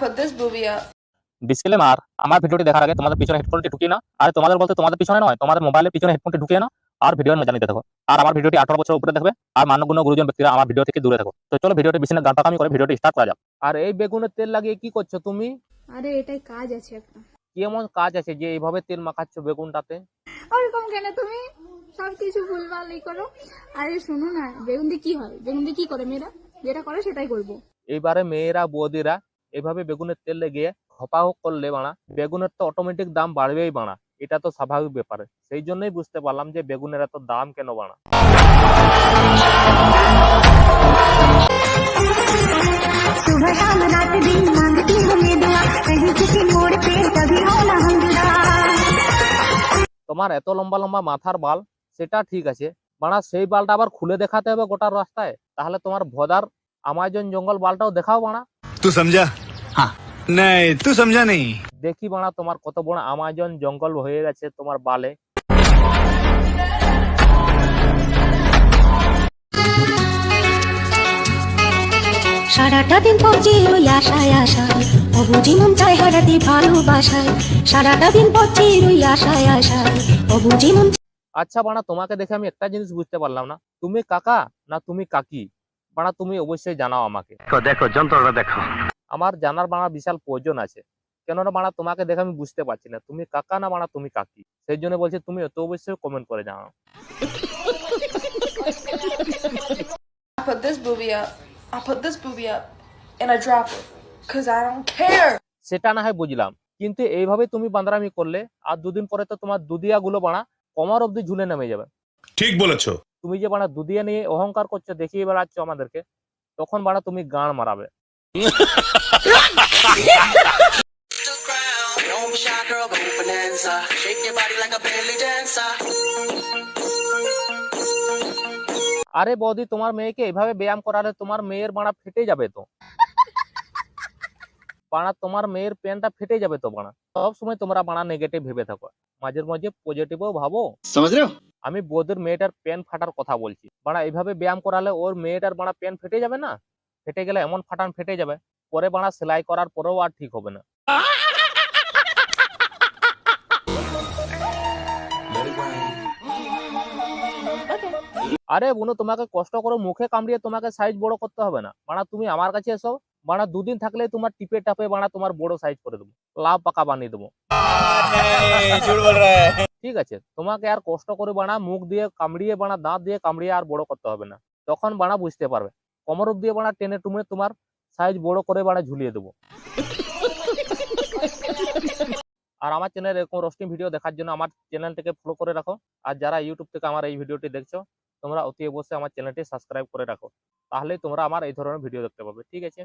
Put this booby up. Disclaimer আমার ভিডিওটি দেখার আগে তোমাদের পিছনে হেডফোনটি ঢুকিয়ে না আর তোমাদের বলতে তোমাদের পিছনে নয় তোমাদের মোবাইলের পিছনে হেডফোনটি ঢুকিয়ে না আর ভিডিওর মজা নিতে থাকো আর আমার ভিডিওটি আঠারো বছর উপরে দেখবে আর মান্যগুণ্য গুরুজন ব্যক্তিরা আমার ভিডিও থেকে দূরে থাকো। তো চলো ভিডিওটি বেশি গান করে ভিডিওটি স্টার্ট করা যাক। আর এই বেগুনের তেল লাগিয়ে কি করছ তুমি? আরে এটাই কাজ আছে একটা। কি এমন কাজ আছে যে এইভাবে তেল মাখাচ্ছ বেগুনটাতে? ওরকম কেন তুমি? সব কিছু ভুলভালই করো। আরে শোনো না বেগুন দিয়ে কি হয়? বেগুন দিয়ে কি করে মেয়েরা? যেটা করে সেটাই করব। এইবারে মেয়েরা বৌদিরা এভাবে বেগুনের তেল লেগে ঘপাও করলে বাড়া বেগুনের তো অটোমেটিক দাম বাড়বেই বাড়া। এটা তো স্বাভাবিক ব্যাপার। সেই জন্যই বুঝতে পারলাম যে বেগুনের এত দাম কেন বাড়া। তোমার এত লম্বা লম্বা মাথার বাল সেটা ঠিক আছে। বাড়া সেই বালটা আবার খুলে দেখাতে হবে গোটা রাস্তায়। তাহলে তোমার ভদার আমাজন জঙ্গল বালটাও দেখাও বাড়া। तू समझा हाँ नहीं तू समझा नहीं দেখি বানা তোমার কত বড় আমাজন জঙ্গল হয়ে গেছে তোমার বালে সারাটা দিন পচি ওই আশায় আশায় অবুঝি মন চায় হারাতে ভালোবাসায় সারাটা দিন পচি ওই আশায় আশায় অবুঝি মন আচ্ছা বানা তোমাকে দেখে আমি একটা জিনিস বুঝতে পারলাম না তুমি কাকা না তুমি কাকি বানা তুমি অবশ্যই জানাও আমাকে। দেখো যন্ত্রটা দেখো। আমার জানার বানা বিশাল প্রয়োজন আছে। কেননা বানা তোমাকে দেখে আমি বুঝতে পারছি না তুমি কাকা না বানা তুমি কাকি? সেই জন্য বলছি তুমি অত অবশ্যই কমেন্ট করে জানাও। সেটা না হয় বুঝলাম। কিন্তু এইভাবে তুমি বান্দরামি করলে আর দুদিন পরে তো তোমার দুদিয়া গুলো বানা কমার অব্দি ঝুলে নেমে যাবে। ঠিক বলেছ। तुम्हें जो बाड़ा दुदिया नहीं अहंकार कर देखिए बेड़ा के तक बाड़ा तुम्हें गाँ मारा अरे बौदी तुम्हार मे के व्यायाम करा तुम्हार मेयर बाड़ा फेटे जाए तो बाड़ा तुम्हार मेयर पैन टा फेटे जाए तो बाड़ा सब समय तुम्हारा बाड़ा नेगेटिव भेबे थको माझे मज़े पजिटिव भाव समझ रहे हो? আমি বৌদির মেয়েটার প্যান ফাটার কথা বলছি। বাড়া, এইভাবে ব্যায়াম করালে ওর মেয়েটার বাড়া প্যান ফেটে যাবে না? ফেটে গেলে এমন ফাটান ফেটে যাবে, পরে বাড়া সেলাই করার পরেও আর ঠিক হবে না। আরে বুনো, তোমাকে কষ্ট করে মুখে কামড়িয়ে তোমাকে সাইজ বড় করতে হবে না। বাড়া, তুমি আমার কাছে এসো। বাড়া দুদিন থাকলে তোমার টিপে টাপে বাড়া তোমার বড় সাইজ করে দেবো। লাভ পাকা বানিয়ে দেবো। ঠিক আছে, তোমাকে আর কষ্ট করে বানা, মুখ দিয়ে কামড়িয়ে বানা, দাঁত দিয়ে কামড়িয়ে আর বড় করতে হবে না। তখন বানা বুঝতে পারবে। কমর দিয়ে বানা, টেনে টুমে তোমার সাইজ বড় করে বানা, ঝুলিয়ে দেবো। আর আমার চ্যানেল এরকম রোস্টিং ভিডিও দেখার জন্য আমার চ্যানেলটিকে ফলো করে রাখো। আর যারা ইউটিউব থেকে আমার এই ভিডিওটি দেখছ, তোমরা অতি অবশ্যই আমার চ্যানেলটি সাবস্ক্রাইব করে রাখো। তাহলেই তোমরা আমার এই ধরনের ভিডিও দেখতে পাবে। ঠিক আছে?